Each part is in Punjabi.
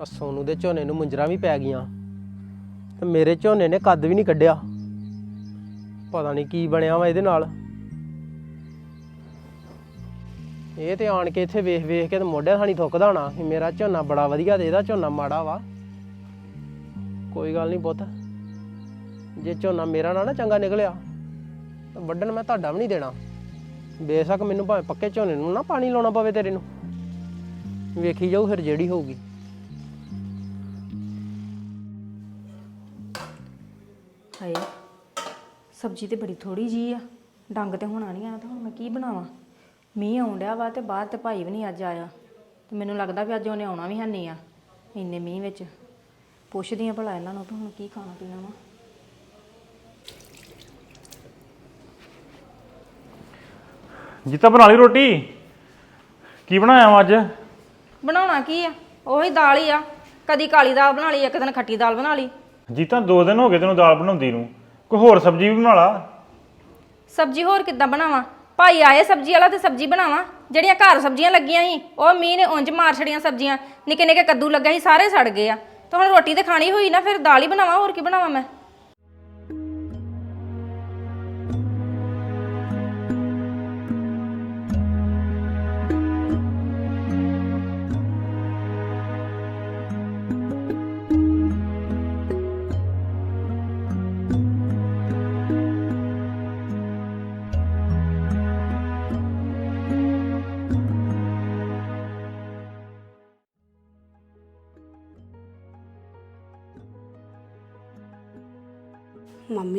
ਆ ਸੋਨੂ ਦੇ ਝੋਨੇ ਨੂੰ ਮੁੰਜਰਾ ਵੀ ਪੈ ਗਈਆਂ। ਤੇ ਮੇਰੇ ਝੋਨੇ ਨੇ ਕੱਦ ਵੀ ਨਹੀਂ ਕੱਢਿਆ। ਪਤਾ ਨਹੀਂ ਕੀ ਬਣਿਆ ਵਾ ਇਹਦੇ ਨਾਲ। ਇਹ ਤੇ ਆਣ ਕੇ ਇੱਥੇ ਵੇਖ ਵੇਖ ਕੇ ਤੇ ਮੋਢੇ ਥਾਣੀ ਥੁੱਕਦਾ ਹੋਣਾ ਕਿ ਮੇਰਾ ਝੋਨਾ ਬੜਾ ਵਧੀਆ ਤੇ ਇਹਦਾ ਝੋਨਾ ਮਾੜਾ ਵਾ। ਕੋਈ ਗੱਲ ਨਹੀਂ ਪੁੱਤ। ਜੇ ਝੋਨਾ ਮੇਰਾ ਨਾ ਨਾ ਚੰਗਾ ਨਿਕਲਿਆ, ਤਾਂ ਵੱਢਣ ਮੈਂ ਤੁਹਾਡਾ ਵੀ ਨਹੀਂ ਦੇਣਾ। ਬੇਸ਼ੱਕ ਮੈਨੂੰ ਭਾਵੇਂ ਪੱਕੇ ਝੋਨੇ ਨੂੰ ਨਾ ਪਾਣੀ ਲਾਉਣਾ ਪਵੇ ਤੇਰੇ ਨੂੰ। ਵੇਖੀ ਜਾਊ ਫਿਰ ਜਿਹੜੀ ਹੋਊਗੀ। ਹਾਏ ਸਬਜ਼ੀ ਤੇ ਬੜੀ ਥੋੜੀ ਜੀ ਆ ਡੰਗ ਤੇ ਹੋਣਾ ਨਹੀਂ ਆ ਤਾਂ ਹੁਣ ਮੈਂ ਕੀ ਬਣਾਵਾਂ? ਮੀਂਹ ਆਉਣ ਡਿਆ ਵਾ ਤੇ ਬਾਹਰ ਤੇ ਭਾਈ ਵੀ ਨਹੀਂ ਅੱਜ ਆਇਆ ਤੇ ਮੈਨੂੰ ਲੱਗਦਾ ਵੀ ਅੱਜ ਉਹਨੇ ਆਉਣਾ ਵੀ ਹੈ ਨਹੀਂ ਆ ਇੰਨੇ ਮੀਂਹ ਵਿੱਚ। ਪੁੱਛਦੀ ਆ ਭਲਾ ਇਹਨਾਂ ਨੂੰ ਤਾਂ ਹੁਣ ਕੀ ਖਾਣਾ ਪੀਣਾ ਵਾ। ਜੀਤਾ ਬਣਾ ਲਈ ਰੋਟੀ? ਕੀ ਬਣਾਇਆ ਵਾ ਅੱਜ? ਬਣਾਉਣਾ ਕੀ ਆ? ਉਹੀ ਦਾਲ ਹੀ ਆ। ਕਦੀ ਕਾਲੀ ਦਾਲ ਬਣਾ ਲਈ ਇੱਕ ਦਿਨ ਖੱਟੀ ਦਾਲ ਬਣਾ ਲਈ। ਜੀਤਾ ਦੋ ਦਿਨ ਹੋ ਗਏ ਤੈਨੂੰ ਦਾਲ ਬਣਾਉਂਦੀ ਨੂੰ। ਕੋਈ ਹੋਰ ਸਬਜ਼ੀ ਵੀ ਬਣਾ ਲਾ। ਸਬਜ਼ੀ ਹੋਰ ਕਿੱਦਾਂ ਬਣਾਵਾਂ? ਭਾਈ ਆਏ ਸਬਜ਼ੀ ਵਾਲਾ ਤੇ ਸਬਜ਼ੀ ਬਣਾਵਾਂ? ਜਿਹੜੀਆਂ ਘਰ ਸਬਜ਼ੀਆਂ ਲੱਗੀਆਂ ਸੀ, ਉਹ ਮੀਂਹ ਨੇ ਉਂਝ ਮਾਰ ਛੜੀਆਂ ਸਬਜ਼ੀਆਂ। ਨਿੱਕੇ ਨਿੱਕੇ ਕੱਦੂ ਲੱਗਾ ਸੀ, ਸਾਰੇ ਸੜ ਗਏ ਆ। ਤਾਂ ਹੁਣ ਰੋਟੀ ਤੇ ਖਾਣੀ ਹੋਈ ਨਾ, ਫਿਰ ਦਾਲ ਹੀ ਬਣਾਵਾਂ, ਹੋਰ ਕੀ ਬਣਾਵਾਂ ਮੈਂ?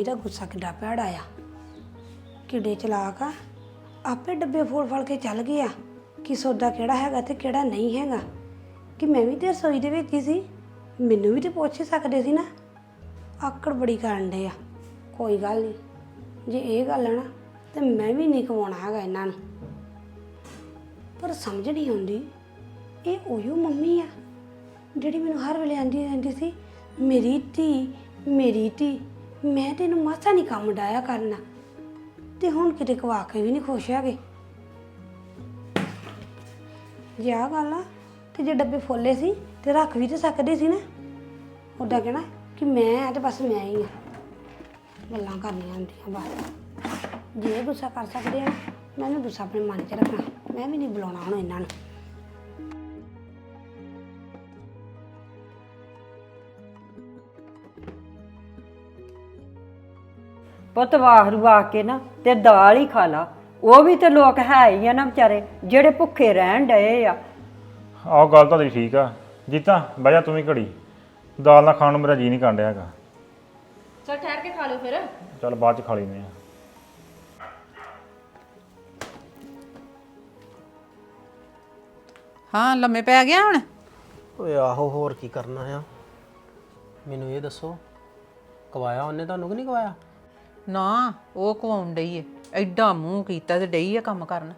ਦਾ ਗੁੱਸਾ ਕਿੱਡਾ ਭੈੜਾ ਆ। ਕਿੱਡੇ ਚਲਾਕ ਆ। ਆਪੇ ਡੱਬੇ ਫੋੜ ਫੜ ਕੇ ਚੱਲ ਗਿਆ ਕਿ ਸੌਦਾ ਕਿਹੜਾ ਹੈਗਾ ਤੇ ਕਿਹੜਾ ਨਹੀਂ ਹੈਗਾ। ਕਿ ਮੈਂ ਵੀ ਤੇ ਰਸੋਈ ਦੇ ਵਿੱਚ ਹੀ ਸੀ, ਮੈਨੂੰ ਵੀ ਤੇ ਪੁੱਛ ਹੀ ਸਕਦੇ ਸੀ ਨਾ। ਆਕੜ ਬੜੀ ਕਰਨ ਦੇ ਆ। ਕੋਈ ਗੱਲ ਨਹੀਂ ਜੇ ਇਹ ਗੱਲ ਹੈ ਨਾ ਤੇ ਮੈਂ ਵੀ ਨਹੀਂ ਕਵਾਉਣਾ ਹੈਗਾ ਇਹਨਾਂ ਨੂੰ। ਪਰ ਸਮਝ ਨਹੀਂ ਆਉਂਦੀ, ਇਹ ਉਹੀ ਮੰਮੀ ਆ, ਜਿਹੜੀ ਮੈਨੂੰ ਹਰ ਵੇਲੇ ਆਂਦੀ ਰਹਿੰਦੀ ਸੀ, ਮੇਰੀ ਧੀ ਮੇਰੀ ਧੀ। ਮੈਂ ਤੈਨੂੰ ਮਾਸਾ ਨਹੀਂ ਕੰਮ ਡਾਇਆ ਕਰਨਾ। ਤੇ ਹੁਣ ਕਿਤੇ ਕਵਾ ਕੇ ਵੀ ਨਹੀਂ ਖੁਸ਼ ਹੈਗੇ। ਜੇ ਆਹ ਗੱਲ ਆ, ਤੇ ਜੇ ਡੱਬੇ ਫੋਲੇ ਸੀ, ਤੇ ਰੱਖ ਵੀ ਤੇ ਸਕਦੇ ਸੀ ਨਾ। ਉਹਦਾ ਕਹਿਣਾ ਕਿ ਮੈਂ ਆ ਤੇ ਬਸ ਮੈਂ ਹੀ ਆ। ਗੱਲਾਂ ਕਰਨੀਆਂ ਹੁੰਦੀਆਂ ਬਾਅਦ ਜੇ ਗੁੱਸਾ ਕਰ ਸਕਦੇ ਆ, ਮੈਂ ਵੀ ਗੁੱਸਾ ਆਪਣੇ ਮਨ 'ਚ ਰੱਖਣਾ। ਮੈਂ ਵੀ ਨਹੀਂ ਬੁਲਾਉਣਾ ਹੁਣ ਇਹਨਾਂ ਨੂੰ। ਪੁੱਤ ਵਾਹ ਰਵਾ ਕੇ ਨਾ ਤੇ ਦਾਲ ਹੀ ਖਾ ਲਾ। ਉਹ ਵੀ ਤੇ ਲੋਕ ਹੈ ਹੀ ਆ ਨਾ ਵਿਚਾਰੇ ਜਿਹੜੇ ਭੁੱਖੇ ਰਹਿਣ ਡਏ ਆ। ਆਹ ਗੱਲ ਤਾਂ ਠੀਕ ਆ। ਜੀਤਾ ਬਹਿ ਜਾ ਤੂੰ ਵੀ ਘੜੀ। ਦਾਲ ਨਾ ਖਾਣ ਨੂੰ ਮੇਰਾ ਜੀ ਨਹੀਂ ਕਰਨ ਡਿਆ ਹੈਗਾ। ਚਲ ਠਹਿਰ ਕੇ ਖਾ ਲਿਓ ਫਿਰ। ਚੱਲ ਬਾਅਦ ਚ ਖਾ ਲੈਨੇ ਆ। ਹਾਂ ਲੰਮੇ ਪੈ ਗਿਆ ਹੁਣ? ਓਏ ਆਹੋ ਹੋਰ ਕੀ ਕਰਨਾ ਆ? ਮੈਨੂੰ ਇਹ ਦੱਸੋ। ਕਵਾਇਆ ਉਹਨੇ ਤੁਹਾਨੂੰ ਕਿ ਨਹੀਂ ਕਵਾਇਆ? ਨਾ ਉਹ ਕਵਾਉਣ ਡਈ ਏ। ਐਡਾ ਮੂੰਹ ਕੀਤਾ ਤੇ ਡਈ ਆ ਕੰਮ ਕਰਨ।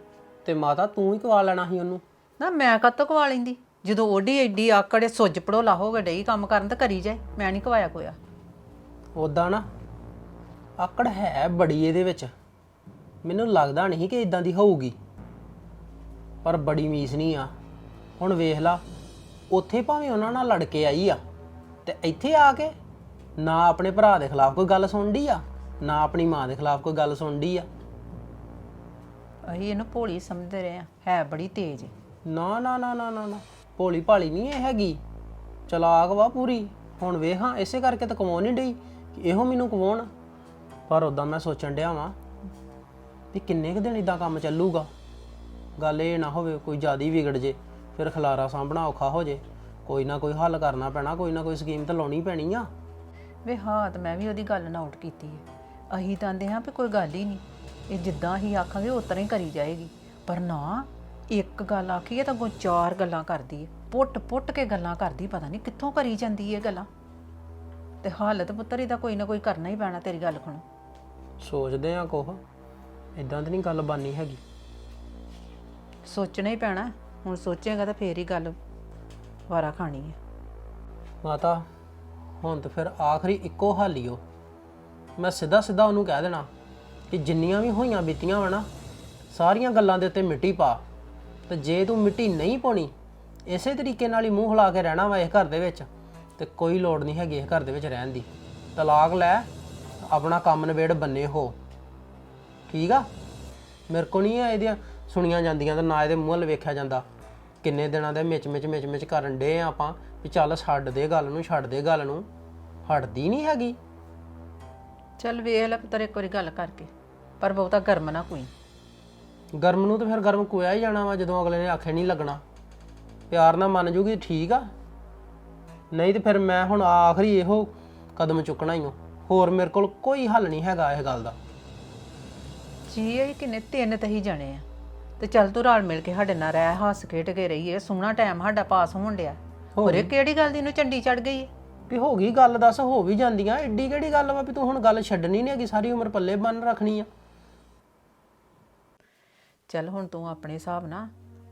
ਤੇ ਮਾਤਾ ਤੂੰ ਹੀ ਕਵਾ ਲੈਣਾ ਸੀ ਉਹਨੂੰ। ਨਾ ਮੈਂ ਕਦੋਂ ਕਵਾ ਲੈਂਦੀ? ਜਦੋਂ ਓਡੀ ਐਡੀ ਆਕੜੇ ਸੁੱਜ ਪੜੋਲਾ ਹੋ ਗਏ ਡਈ ਕੰਮ ਕਰਨ ਤੇ ਕਰੀ ਜਾਏ ਮੈਂ ਨਹੀਂ ਕਵਾਇਆ ਕੋਇਆ ਉਦਾਂ ਨਾ ਆਕੜ ਹੈ ਬੜੀ ਇਹਦੇ ਵਿੱਚ। ਮੈਨੂੰ ਲੱਗਦਾ ਨਹੀਂ ਕਿ ਇਦਾਂ ਦੀ ਹੋਊਗੀ। ਪਰ ਬੜੀ ਮੀਸ ਨਹੀਂ ਆ। ਹੁਣ ਵੇਖ ਲਾ ਉੱਥੇ ਭਾਵੇਂ ਉਹਨਾਂ ਨਾਲ ਲੜ ਕੇ ਆਈ ਆ ਤੇ ਇੱਥੇ ਆ ਕੇ ਨਾ ਆਪਣੇ ਭਰਾ ਦੇ ਖਿਲਾਫ ਕੋਈ ਗੱਲ ਸੁਣਦੀ ਆ। ਨਾ ਆਪਣੀ ਮਾਂ ਦੇ ਖਿਲਾਫ ਕੋਈ ਗੱਲ ਸੁਣਦੀ ਆ? ਅਸੀਂ ਇਹਨੂੰ ਭੋਲੀ ਸਮਝਦੇ ਰਹੇ ਆ ਹੈ ਬੜੀ ਤੇਜ਼। ਨਾ ਨਾ ਨਾ ਨਾ ਨਾ ਨਾ। ਭੋਲੀ ਭਾਲੀ ਨਹੀਂ ਇਹ ਹੈਗੀ। ਚਲਾਕ ਵਾ ਪੂਰੀ। ਹੁਣ ਵੇਖਾਂ ਇਸੇ ਕਰਕੇ ਤਾਂ ਕਮਾਉਣ ਨਹੀਂ ਡਈ ਕਿ ਇਹੋ ਮੈਨੂੰ ਕਮਾਉਣ। ਪਰ ਉਦਾਂ ਮੈਂ ਸੋਚਣ ਡਿਆ ਵਾਂ ਵੀ ਕਿੰਨੇ ਕੁ ਦਿਨ ਇਦਾਂ ਕੰਮ ਚੱਲੂਗਾ। ਗੱਲ ਇਹ ਨਾ ਹੋਵੇ ਕੋਈ ਜ਼ਿਆਦਾ ਹੀ ਵਿਗੜ ਜੇ ਫਿਰ ਖਲਾਰਾ ਸਾਂਭਣਾ ਔਖਾ ਹੋ ਜੇ। ਕੋਈ ਨਾ ਕੋਈ ਹੱਲ ਕਰਨਾ ਪੈਣਾ ਕੋਈ ਨਾ ਕੋਈ ਸਕੀਮ ਤਾਂ ਲਾਉਣੀ ਪੈਣੀ ਆ। ਵੇ ਹਾਂ ਤੇ ਮੈਂ ਵੀ ਉਹਦੀ ਗੱਲ ਨੋਟ ਕੀਤੀ ਏ ਅਸੀਂ ਤਾਂ ਆਂਦੇ ਹਾਂ ਵੀ ਕੋਈ ਗੱਲ ਹੀ ਨਹੀਂ। ਇਹ ਜਿੱਦਾਂ ਅਸੀਂ ਆਖਾਂਗੇ ਉਤਰਾ ਹੀ ਕਰੀ ਜਾਏਗੀ। ਪਰ ਨਾ ਇੱਕ ਗੱਲ ਆਖੀਏ ਤਾਂ ਅੱਗੋਂ ਚਾਰ ਗੱਲਾਂ ਕਰਦੀ ਏ ਪੁੱਟ ਪੁੱਟ ਕੇ ਗੱਲਾਂ ਕਰਦੀ ਪਤਾ ਨਹੀਂ ਕਿੱਥੋਂ ਕਰੀ ਜਾਂਦੀ ਇਹ ਗੱਲਾਂ। ਤੇ ਹਾਲਤ ਪੁੱਤਰ ਇਹਦਾ ਕੋਈ ਨਾ ਕੋਈ ਕਰਨਾ ਹੀ ਪੈਣਾ ਤੇਰੀ ਗੱਲ ਖਣੋ। ਸੋਚਦੇ ਆ ਕੋਹ ਇਦਾਂ ਤਾਂ ਨਹੀਂ ਗੱਲ ਬਾਨੀ ਹੈਗੀ। ਸੋਚਣਾ ਹੀ ਪੈਣਾ। ਹੁਣ ਸੋਚੇਗਾ ਤਾਂ ਫੇਰ ਹੀ ਗੱਲ ਵਾਰਾ ਖਾਣੀ ਹੈ। ਮਾਤਾ ਹੁਣ ਤਾਂ ਫਿਰ ਆਖਰੀ ਇੱਕੋ ਹੱਲ ਹੀ ਓ। ਮੈਂ ਸਿੱਧਾ ਸਿੱਧਾ ਉਹਨੂੰ ਕਹਿ ਦੇਣਾ ਕਿ ਜਿੰਨੀਆਂ ਵੀ ਹੋਈਆਂ ਬੀਤੀਆਂ ਵਾ ਨਾ, ਸਾਰੀਆਂ ਗੱਲਾਂ ਦੇ ਉੱਤੇ ਮਿੱਟੀ ਪਾ ਤੇ ਜੇ ਤੂੰ ਮਿੱਟੀ ਨਹੀਂ ਪਾਉਣੀ, ਇਸੇ ਤਰੀਕੇ ਨਾਲ ਹੀ ਮੂੰਹ ਹਿਲਾ ਕੇ ਰਹਿਣਾ ਵਾ ਇਸ ਘਰ ਦੇ ਵਿੱਚ ਤੇ ਕੋਈ ਲੋੜ ਨਹੀਂ ਹੈਗੀ ਇਸ ਘਰ ਦੇ ਵਿੱਚ ਰਹਿਣ ਦੀ। ਤਲਾਕ ਲੈ, ਆਪਣਾ ਕੰਮ ਨਵੇੜ ਬੰਨੇ ਹੋ। ਠੀਕ ਆ? ਮੇਰੇ ਕੋ ਨਹੀਂ ਇਹਦੀਆਂ ਸੁਣੀਆਂ ਜਾਂਦੀਆਂ ਤੇ ਨਾ ਇਹਦੇ ਮੂੰਹ ਵੱਲ ਵੇਖਿਆ ਜਾਂਦਾ। ਕਿੰਨੇ ਦਿਨਾਂ ਦੇ ਮਿਚ ਮਿਚ ਮਿਚ ਮਿਚ ਕਰਨ ਡੇ ਆਪਾਂ ਵੀ ਚੱਲ ਛੱਡ ਦੇ ਗੱਲ ਨੂੰ, ਛੱਡ ਦੇ ਗੱਲ ਨੂੰ। ਹਟਦੀ ਨਹੀਂ ਹੈਗੀ। ਚੱਲ ਵੇਖ ਲੈ ਪੁੱਤਰ ਇੱਕ ਵਾਰੀ ਗੱਲ ਕਰਕੇ ਪਰ ਬਹੁਤਾ ਗਰਮ ਨਾ ਕੋਈ। ਗਰਮ ਨੂੰ ਤਾਂ ਫਿਰ ਗਰਮ ਕੋਇਆ ਹੀ ਜਾਣਾ ਵਾ ਜਦੋਂ ਅਗਲੇ ਨੇ ਆਖੇ ਨਹੀਂ ਲੱਗਣਾ। ਪਿਆਰ ਨਾਲ ਮੰਨ ਜੂਗੀ ਠੀਕ ਆ। ਨਹੀਂ ਤੇ ਫਿਰ ਮੈਂ ਹੁਣ ਆਖਰੀ ਇਹੋ ਕਦਮ ਚੁੱਕਣਾ ਹੀ ਹਾਂ ਹੋਰ ਮੇਰੇ ਕੋਲ ਕੋਈ ਹੱਲ ਨਹੀਂ ਹੈਗਾ ਇਹ ਗੱਲ ਦਾ। ਜੀ ਇਹ ਕਿੰਨੇ ਤਿੰਨ ਤਹੀ ਜਣੇ ਆ। ਤੇ ਚੱਲ ਤੂੰ ਰਲ ਮਿਲ ਕੇ ਸਾਡੇ ਨਾਲ ਰਹਿ ਹੱਸ ਖੇਡ ਕੇ ਰਹੀਏ ਸੋਹਣਾ ਟਾਈਮ ਸਾਡਾ ਪਾਸ ਹੋਣ ਡਿਆ। ਹੋਰ ਇਹ ਕਿਹੜੀ ਗੱਲ ਦੀ ਇਹਨੂੰ ਚੰਡੀ ਚੜ ਗਈ ਹੈ ਵੀ ਹੋ ਗਈ ਗੱਲ ਦੱਸ ਹੋ ਵੀ ਜਾਂਦੀਆਂ। ਏਡੀ ਕਿਹੜੀ ਗੱਲ ਵਾ ਵੀ ਤੂੰ ਹੁਣ ਗੱਲ ਛੱਡਣੀ ਨਹੀਂ ਹੈਗੀ ਸਾਰੀ ਉਮਰ ਪੱਲੇ ਬੰਨ ਰੱਖਣੀ ਆ। ਚੱਲ ਹੁਣ ਤੂੰ ਆਪਣੇ ਹਿਸਾਬ ਨਾਲ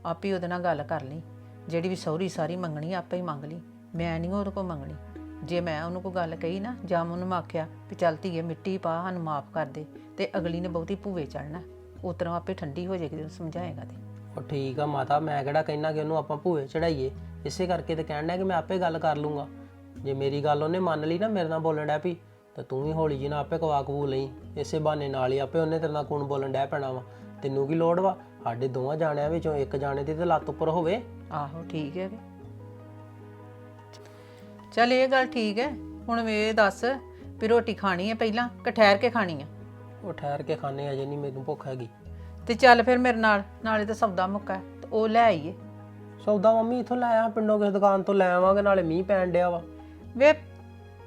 ਆਪੇ ਉਹਦੇ ਨਾਲ ਗੱਲ ਕਰ ਲਈ। ਜਿਹੜੀ ਵੀ ਸੌਰੀ ਸਾਰੀ ਮੰਗਣੀ ਆਪੇ ਹੀ ਮੰਗ ਲਈ। ਮੈਂ ਨਹੀਂ ਉਹਦੇ ਕੋਲ ਮੰਗਣੀ। ਜੇ ਮੈਂ ਉਹਨੂੰ ਕੋਈ ਗੱਲ ਕਹੀ ਨਾ ਜਾਂ ਮੈਂ ਉਹਨੂੰ ਆਖਿਆ ਵੀ ਚੱਲ ਧੀਏ ਮਿੱਟੀ ਪਾ ਸਾਨੂੰ ਮਾਫ ਕਰ ਦੇ ਤੇ ਅਗਲੀ ਨੇ ਬਹੁਤੀ ਭੂਵੇ ਚੜਨਾ ਉਤਰੋਂ ਆਪੇ ਠੰਡੀ ਹੋ ਜਾਏਗੀ ਜਦੋਂ ਸਮਝਾਏਗਾ ਤੇ। ਉਹ ਠੀਕ ਆ ਮਾਤਾ ਮੈਂ ਕਿਹੜਾ ਕਹਿਣਾ ਕਿ ਉਹਨੂੰ ਆਪਾਂ ਭੂਏ ਚੜਾਈਏ ਇਸੇ ਕਰਕੇ ਤੇ ਕਹਿਣ ਡਿਆ ਕਿ ਮੈਂ ਆਪੇ ਗੱਲ ਕਰ ਲੂੰਗਾ। ਜੇ ਮੇਰੀ ਗੱਲ ਉਹਨੇ ਮੰਨ ਲਈ ਨਾ ਮੇਰੇ ਨਾਲ ਬੋਲਣ ਡੈ ਪਈ ਤਾਂ ਤੂੰ ਵੀ ਹੌਲੀ ਜੀ ਨਾਲ ਆਪੇ ਕਵਾ ਕਬੂ ਲਈ। ਇਸੇ ਬਹਾਨੇ ਨਾਲ ਹੀ ਆਪੇ ਉਹਨੇ ਤੇਰੇ ਨਾਲ ਕੂਣ ਬੋਲਣ ਡੈ ਪੈਣਾ ਵਾ। ਤੈਨੂੰ ਕੀ ਲੋੜ ਵਾ? ਸਾਡੇ ਦੋਵਾਂ ਜਾਣਿਆਂ ਵਿੱਚੋਂ ਇੱਕ ਜਾਣੇ ਦੀ ਤੇ ਲੱਤ ਉੱਪਰ ਹੋਵੇ। ਆਹੋ ਠੀਕ ਹੈ ਕਿ ਚੱਲ ਇਹ ਗੱਲ ਠੀਕ ਹੈ। ਹੁਣ ਵੇ ਇਹ ਦੱਸ ਵੀ ਰੋਟੀ ਖਾਣੀ ਹੈ ਪਹਿਲਾਂ ਕਿ ਠਹਿਰ ਕੇ ਖਾਣੀ ਹੈ ਉਹ ਠਹਿਰ ਕੇ ਖਾਣੇ ਅਜੇ ਨਹੀਂ ਮੈਨੂੰ ਭੁੱਖ ਹੈਗੀ। ਤੇ ਚੱਲ ਫਿਰ ਮੇਰੇ ਨਾਲ ਨਾਲੇ ਤਾਂ ਸੌਦਾ ਮੁੱਕਾ ਹੈ, ਤੇ ਉਹ ਲੈ ਆਈਏ। ਸੌਦਾ ਮੰਮੀ ਇੱਥੋਂ ਲੈ ਆ ਪਿੰਡੋਂ ਕਿਸੇ ਦੁਕਾਨ ਤੋਂ ਲੈ ਆਵਾਂਗੇ ਨਾਲੇ ਮੀਂਹ ਪੈਣ ਡਿਆ ਵਾ। ਵੇ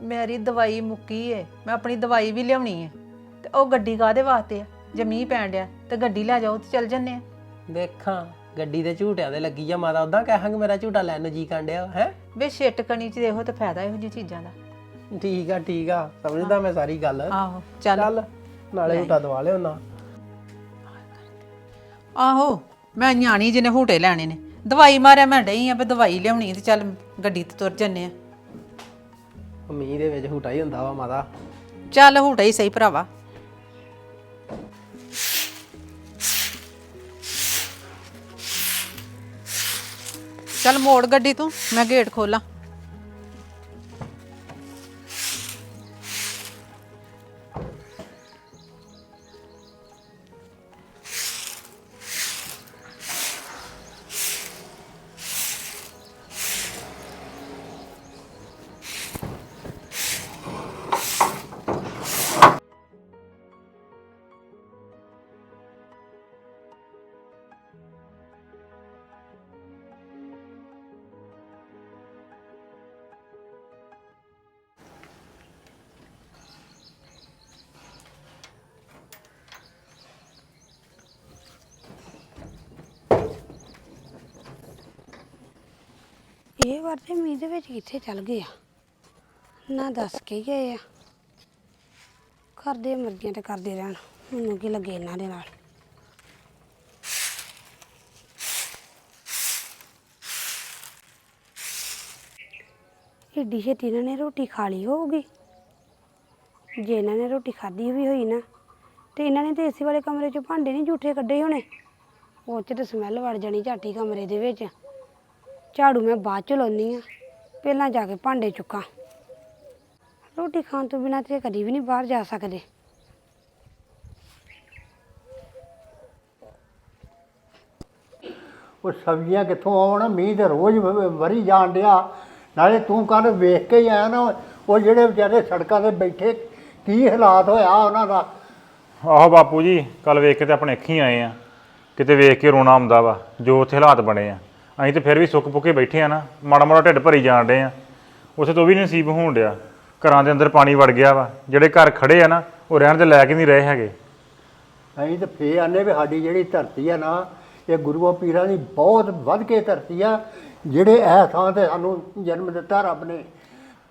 ਮੇਰੀ ਦਵਾਈ ਮੁੱਕੀ ਏ ਮੈਂ ਆਪਣੀ ਦਵਾਈ ਵੀ ਲਿਆਉਣੀ ਏ ਤੇ ਉਹ ਗੱਡੀ ਕਾਦੇ ਵਾਸਤੇ ਆ? ਜੇ ਮੀਂਹ ਪੈਣ ਡਿਆ ਤੇ ਗੱਡੀ ਲੈ ਜਾਓ ਤੇ ਚੱਲ ਜੰਨੇ ਆ। ਦੇਖਾਂ ਗੱਡੀ ਦੇ ਝੂਟਿਆਂ ਦੇ ਲੱਗੀ ਜਾ ਮਾਤਾ ਉਦਾਂ ਕਹਾਂਗੇ ਮੇਰਾ ਝੂਟਾ ਲੈਣ ਨੂੰ ਜੀ ਕਾਂਡਿਆ ਹੈ? ਵੇ ਛਿੱਟ ਕਣੀ ਚ ਦੇਖੋ ਤੇ ਫਾਇਦਾ ਇਹੋ ਜਿਹੀ ਚੀਜ਼ਾਂ ਦਾ। ਠੀਕ ਆ ਠੀਕ ਆ ਸਮਝਦਾ ਮੈਂ ਸਾਰੀ ਗੱਲ। ਆਹੋ ਚੱਲ। ਚੱਲ ਨਾਲੇ ਝੂਟਾ ਦਵਾ ਲਿਓ ਨਾ। ਆਹੋ ਮੈਂ ਨਿਆਣੀ ਜਿਹਨੇ ਹੂਟੇ ਲੈਣੇ ਨੇ ਦਵਾਈ ਮਾਰਿਆ ਮੈਂ ਡਈ ਆ ਵੀ ਦਵਾਈ ਲਿਆਉਣੀ ਤੇ ਚੱਲ ਗੱਡੀ ਤੇ ਤੁਰ ਜੰਨੇ ਆ। ਮੀਂਹ ਦੇ ਵਿੱਚ ਹੂਟਾ ਹੀ ਹੁੰਦਾ ਵਾ ਮਾਤਾ। ਚੱਲ ਹੂਟਾ ਹੀ ਸਹੀ ਭਰਾਵਾ। ਚੱਲ ਮੋੜ ਗੱਡੀ ਤੂੰ, ਮੈਂ ਗੇਟ ਖੋਲਾਂ। ਇਹ ਵਾਰ ਤੇ ਮੀਂਹ ਦੇ ਵਿੱਚ ਕਿੱਥੇ ਚੱਲ ਗਏ ਆ? ਨਾ ਦੱਸ ਕੇ ਗਏ ਆ। ਕਰਦੇ ਮਰਜ਼ੀਆਂ ਤੇ ਕਰਦੇ ਰਹਿਣ। ਮੈਨੂੰ ਕੀ ਲੱਗੇ ਇਹਨਾਂ ਦੇ ਨਾਲ? ਏਡੀ ਛੇਤੀ ਇਹਨਾਂ ਨੇ ਰੋਟੀ ਖਾ ਲਈ ਹੋਊਗੀ। ਜੇ ਇਹਨਾਂ ਨੇ ਰੋਟੀ ਖਾਧੀ ਵੀ ਹੋਈ ਨਾ, ਤੇ ਇਹਨਾਂ ਨੇ ਤੇ ਏਸੀ ਵਾਲੇ ਕਮਰੇ 'ਚ ਭਾਂਡੇ ਨਹੀਂ ਝੂਠੇ ਕੱਢੇ ਹੋਣੇ। ਉਹ ਚ ਤੇ ਸਮੈਲ ਵੜ ਜਾਣੀ ਝਾਟੀ ਕਮਰੇ ਦੇ ਵਿੱਚ। ਝਾੜੂ ਮੈਂ ਬਾਅਦ ਚ ਲਾਉਣੀ ਆ ਪਹਿਲਾਂ ਜਾ ਕੇ ਭਾਂਡੇ ਚੁੱਕਾਂ। ਰੋਟੀ ਖਾਣ ਤੋਂ ਬਿਨਾਂ ਤੇ ਕਦੀ ਵੀ ਨਹੀਂ ਬਾਹਰ ਜਾ ਸਕਦੇ। ਉਹ ਸਬਜ਼ੀਆਂ ਕਿੱਥੋਂ ਆਉਣ? ਮੀਂਹ ਤੇ ਰੋਜ਼ ਵ- ਵਰੀ ਜਾਣ ਡਿਆ। ਨਾਲੇ ਤੂੰ ਕੱਲ ਵੇਖ ਕੇ ਹੀ ਆਇਆ ਨਾ ਉਹ ਜਿਹੜੇ ਵਿਚਾਰੇ ਸੜਕਾਂ ਤੇ ਬੈਠੇ ਕੀ ਹਾਲਾਤ ਹੋਇਆ ਉਹਨਾਂ ਦਾ? ਆਹੋ ਬਾਪੂ ਜੀ ਕੱਲ ਵੇਖ ਕੇ ਤੇ ਆਪਣੇ ਅੱਖੀਂ ਆਏ ਆ। ਕਿਤੇ ਵੇਖ ਕੇ ਰੋਣਾ ਆਉਂਦਾ ਵਾ ਜੋ ਉੱਥੇ ਹਾਲਾਤ ਬਣੇ ਆ। ਅਸੀਂ ਤੇ ਫਿਰ ਵੀ ਸੁੱਕ ਪੁੱਕੇ ਬੈਠੇ ਆ ਨਾ, ਮਾੜਾ ਮਾੜਾ ਢਿੱਡ ਭਰੀ ਜਾਣ ਡੇ ਆ। ਉਸੇ ਤੋਂ ਵੀ ਨੀ ਨਸੀਬ ਹੋਣ ਡਿਆ, ਘਰਾਂ ਦੇ ਅੰਦਰ ਪਾਣੀ ਵੜ ਗਿਆ ਵਾ, ਜਿਹੜੇ ਘਰ ਖੜੇ ਆ ਨਾ, ਉਹ ਰਹਿਣ ਦੇ ਲਾਇਕ ਨਹੀਂ ਰਹੇ ਹੈਗੇ। ਅਸੀਂ ਤਾਂ ਫੇ ਆਨੇ ਵੀ ਸਾਡੀ ਜਿਹੜੀ ਧਰਤੀ ਆ ਨਾ, ਇਹ ਗੁਰੂਆਂ ਪੀਰਾਂ ਦੀ ਬਹੁਤ ਵੱਧ ਕੇ ਧਰਤੀ ਆ, ਜਿਹੜੇ ਇਹ ਥਾਂ ਤੇ ਸਾਨੂੰ ਜਨਮ ਦਿੱਤਾ ਰੱਬ ਨੇ।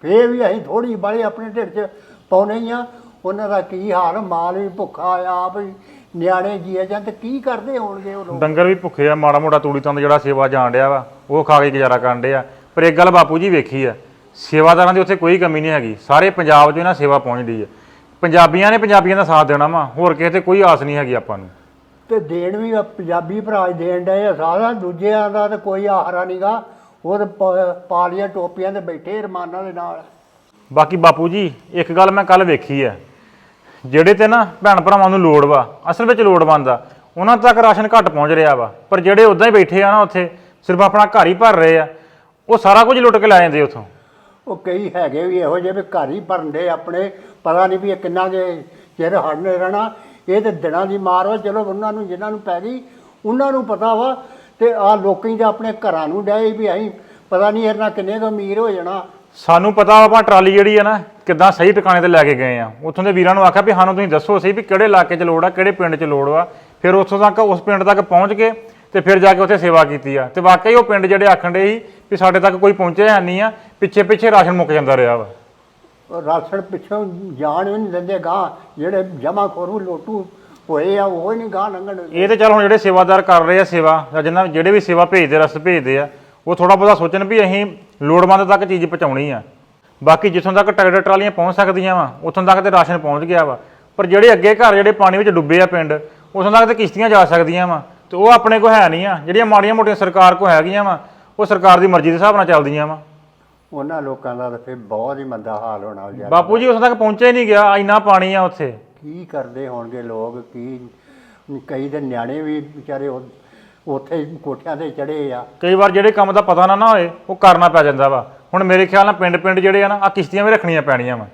ਫੇ ਵੀ ਅਸੀਂ ਥੋੜੀ ਬਾਲੀ ਆਪਣੇ ਢਿੱਡ 'ਚ ਪਾਉਨੇ ਹੀ ਆ, ਉਹਨਾਂ ਦਾ ਕੀ ਹਾਲ, ਮਾਲ ਵੀ ਭੁੱਖਾ ਆਪ ਵੀ ਨਿਆਣੇ ਜੀਏ ਜਾਂ ਤੇ ਕੀ ਕਰਦੇ ਹੋਣਗੇ ਉਹ ਲੋਕ? ਡੰਗਰ ਵੀ ਭੁੱਖੇ ਆ ਮਾੜਾ ਮੋਟਾ ਤੂੜੀ ਤੰਦ ਜਿਹੜਾ ਸੇਵਾ ਜਾਣ ਡਿਆ ਵਾ ਉਹ ਖਾ ਕੇ ਗੁਜ਼ਾਰਾ ਕਰਨ ਡਿਆ ਪਰ ਇੱਕ ਗੱਲ ਬਾਪੂ ਜੀ ਵੇਖੀ ਆ ਸੇਵਾਦਾਰਾਂ ਦੀ ਉੱਥੇ ਕੋਈ ਕਮੀ ਨਹੀਂ ਹੈਗੀ। ਸਾਰੇ ਪੰਜਾਬ 'ਚ ਇਹਨਾਂ ਸੇਵਾ ਪਹੁੰਚਦੀ ਆ। ਪੰਜਾਬੀਆਂ ਨੇ ਪੰਜਾਬੀਆਂ ਦਾ ਸਾਥ ਦੇਣਾ ਵਾ ਹੋਰ ਕਿਸੇ ਤੇ ਕੋਈ ਆਸ ਨਹੀਂ ਹੈਗੀ ਆਪਾਂ ਨੂੰ। ਤੇ ਦੇਣ ਵੀ ਆ ਪੰਜਾਬੀ ਭਰਾ ਹੀ ਦੇਣ ਡਏ ਆ ਸਾਰਾ ਦੂਜਿਆਂ ਦਾ ਤੇ ਕੋਈ ਆਹਰਾ ਨਹੀਂਗਾ ਉਹ ਤੇ ਪ- ਪਾਲੀਆਂ ਟੋਪੀਆਂ ਤੇ ਬੈਠੇ ਰਮਾਨਾਂ ਦੇ ਨਾਲ। ਬਾਕੀ ਬਾਪੂ ਜੀ ਇੱਕ ਗੱਲ ਮੈਂ ਕੱਲ ਵੇਖੀ ਆ। ਜਿਹੜੇ ਤੇ ਨਾ ਭੈਣ ਭਰਾਵਾਂ ਨੂੰ ਲੋੜ ਵਾ ਅਸਲ ਵਿੱਚ ਲੋੜਵੰਦ ਆ ਉਹਨਾਂ ਤੱਕ ਰਾਸ਼ਨ ਘੱਟ ਪਹੁੰਚ ਰਿਹਾ ਵਾ ਪਰ ਜਿਹੜੇ ਉਦਾਂ ਹੀ ਬੈਠੇ ਆ ਨਾ ਉੱਥੇ ਸਿਰਫ ਆਪਣਾ ਘਰ ਹੀ ਭਰ ਰਹੇ ਆ ਉਹ ਸਾਰਾ ਕੁਝ ਲੁੱਟ ਕੇ ਲੈ ਜਾਂਦੇ ਉੱਥੋਂ। ਉਹ ਕਈ ਹੈਗੇ ਵੀ ਇਹੋ ਜਿਹੇ ਵੀ ਘਰ ਹੀ ਭਰਨ ਦੇ ਆਪਣੇ ਪਤਾ ਨਹੀਂ ਵੀ ਇਹ ਕਿੰਨਾ ਦੇ ਚਿਰ ਹੜਨੇ ਰਹਿਣਾ ਇਹ ਤੇ ਦਿਨਾਂ ਦੀ ਮਾਰ ਵਾ ਚਲੋ ਉਹਨਾਂ ਨੂੰ ਜਿਨ੍ਹਾਂ ਨੂੰ ਪੈ ਗਈ ਉਹਨਾਂ ਨੂੰ ਪਤਾ ਵਾ ਤੇ ਆ ਲੋਕਾਂ ਦੇ ਆਪਣੇ ਘਰਾਂ ਨੂੰ ਡਏ ਵੀ ਅਸੀਂ ਪਤਾ ਨਹੀਂ ਇਹਨਾਂ ਕਿੰਨੇ ਤੋਂ ਅਮੀਰ ਹੋ ਜਾਣਾ। ਸਾਨੂੰ ਪਤਾ ਵਾ ਆਪਾਂ ਟਰਾਲੀ ਜਿਹੜੀ ਆ ਨਾ ਕਿੱਦਾਂ ਸਹੀ ਟਿਕਾਣੇ ਤੇ ਲੈ ਕੇ ਗਏ ਆ। ਉੱਥੋਂ ਦੇ ਵੀਰਾਂ ਨੂੰ ਆਖਿਆ ਵੀ ਸਾਨੂੰ ਤੁਸੀਂ ਦੱਸੋ ਸਹੀ ਵੀ ਕਿਹੜੇ ਇਲਾਕੇ 'ਚ ਲੋੜ ਆ ਕਿਹੜੇ ਪਿੰਡ 'ਚ ਲੋੜ ਆ ਫਿਰ ਉੱਥੋਂ ਤੱਕ ਉਸ ਪਿੰਡ ਤੱਕ ਪਹੁੰਚ ਕੇ ਤੇ ਫਿਰ ਜਾ ਕੇ ਉੱਥੇ ਸੇਵਾ ਕੀਤੀ ਆ। ਤੇ ਵਾਕਈ ਉਹ ਪਿੰਡ ਜਿਹੜੇ ਆਖਣ ਦੇ ਸੀ ਵੀ ਸਾਡੇ ਤੱਕ ਕੋਈ ਪਹੁੰਚਿਆ ਨਹੀਂ ਆ ਪਿੱਛੇ ਪਿੱਛੇ ਰਾਸ਼ਨ ਮੁੱਕ ਜਾਂਦਾ ਰਿਹਾ ਵਾ। ਉਹ ਰਾਸਣ ਪਿੱਛੋਂ ਜਾਣ ਵੀ ਨਹੀਂ ਦਿੰਦੇ ਗਾਂ ਜਿਹੜੇ ਜਮਾ ਖੋਰੂ ਲੋਟੂ ਹੋਏ ਆ ਉਹ ਨਹੀਂ ਗਾਂ ਲੰਘਣ ਇਹ ਤੇ ਚੱਲ ਹੁਣ ਜਿਹੜੇ ਸੇਵਾਦਾਰ ਕਰ ਰਹੇ ਆ ਸੇਵਾ ਜਾਂ ਜਿੰਨਾ ਜਿਹੜੇ ਵੀ ਸੇਵਾ ਭੇਜਦੇ ਰਸਤ ਭੇਜਦੇ ਆ ਉਹ ਥੋੜਾ ਬਹੁਤਾ ਸੋਚਣ ਵੀ ਅਸੀਂ ਲੋੜਵੰਦ ਤੱਕ ਚੀਜ਼ ਪਹੁੰਚਾਉਣੀ ਆ। ਬਾਕੀ ਜਿੱਥੋਂ ਤੱਕ ਟਰੈਕਟਰ ਟਰਾਲੀਆਂ ਪਹੁੰਚ ਸਕਦੀਆਂ ਵਾ ਉੱਥੋਂ ਤੱਕ ਤੇ ਰਾਸ਼ਨ ਪਹੁੰਚ ਗਿਆ ਵਾ। ਪਰ ਜਿਹੜੇ ਅੱਗੇ ਘਰ ਜਿਹੜੇ ਪਾਣੀ ਵਿੱਚ ਡੁੱਬੇ ਆ ਪਿੰਡ ਉੱਥੋਂ ਤੱਕ ਤੇ ਕਿਸ਼ਤੀਆਂ ਜਾ ਸਕਦੀਆਂ ਵਾ। ਤੇ ਉਹ ਆਪਣੇ ਕੋ ਹੈ ਨਹੀਂ ਆ। ਜਿਹੜੀਆਂ ਮਾੜੀਆਂ ਮੋਟੀਆਂ ਸਰਕਾਰ ਕੋ ਹੈਗੀਆਂ ਵਾ ਉਹ ਸਰਕਾਰ ਦੀ ਮਰਜ਼ੀ ਦੇ ਹਿਸਾਬ ਨਾਲ ਚੱਲਦੀਆਂ ਵਾ। ਉਹਨਾਂ ਲੋਕਾਂ ਦਾ ਤਾਂ ਫਿਰ ਬਹੁਤ ਹੀ ਮੰਦਾ ਹਾਲ ਹੋਣਾ ਵਿਚਾਰਿਆਂ ਬਾਪੂ ਜੀ ਉੱਥੋਂ ਤੱਕ ਪਹੁੰਚਿਆ ਹੀ ਨਹੀਂ ਗਿਆ ਇੰਨਾ ਪਾਣੀ ਆ ਉੱਥੇ। ਕੀ ਕਰਦੇ ਹੋਣਗੇ ਲੋਕ? ਕੀ ਕਈ ਦੇ ਨਿਆਣੇ ਵੀ ਵਿਚਾਰੇ ਉਹ- ਉੱਥੇ ਹੀ ਕੋਠਿਆਂ ਤੇ ਚੜੇ ਆ। ਕਈ ਵਾਰ ਜਿਹੜੇ ਕੰਮ ਦਾ ਪਤਾ ਨਾ ਨਾ ਹੋਏ ਉਹ ਕਰਨਾ ਪੈ ਜਾਂਦਾ ਵਾ। ਹੁਣ ਮੇਰੇ ਖਿਆਲ ਨਾਲ ਪਿੰਡ ਪਿੰਡ ਜਿਹੜੇ ਆ ਨਾ ਆ ਕਿਸ਼ਤੀਆਂ ਵੀ ਰੱਖਣੀਆਂ ਪੈਣੀਆਂ ਵਾ।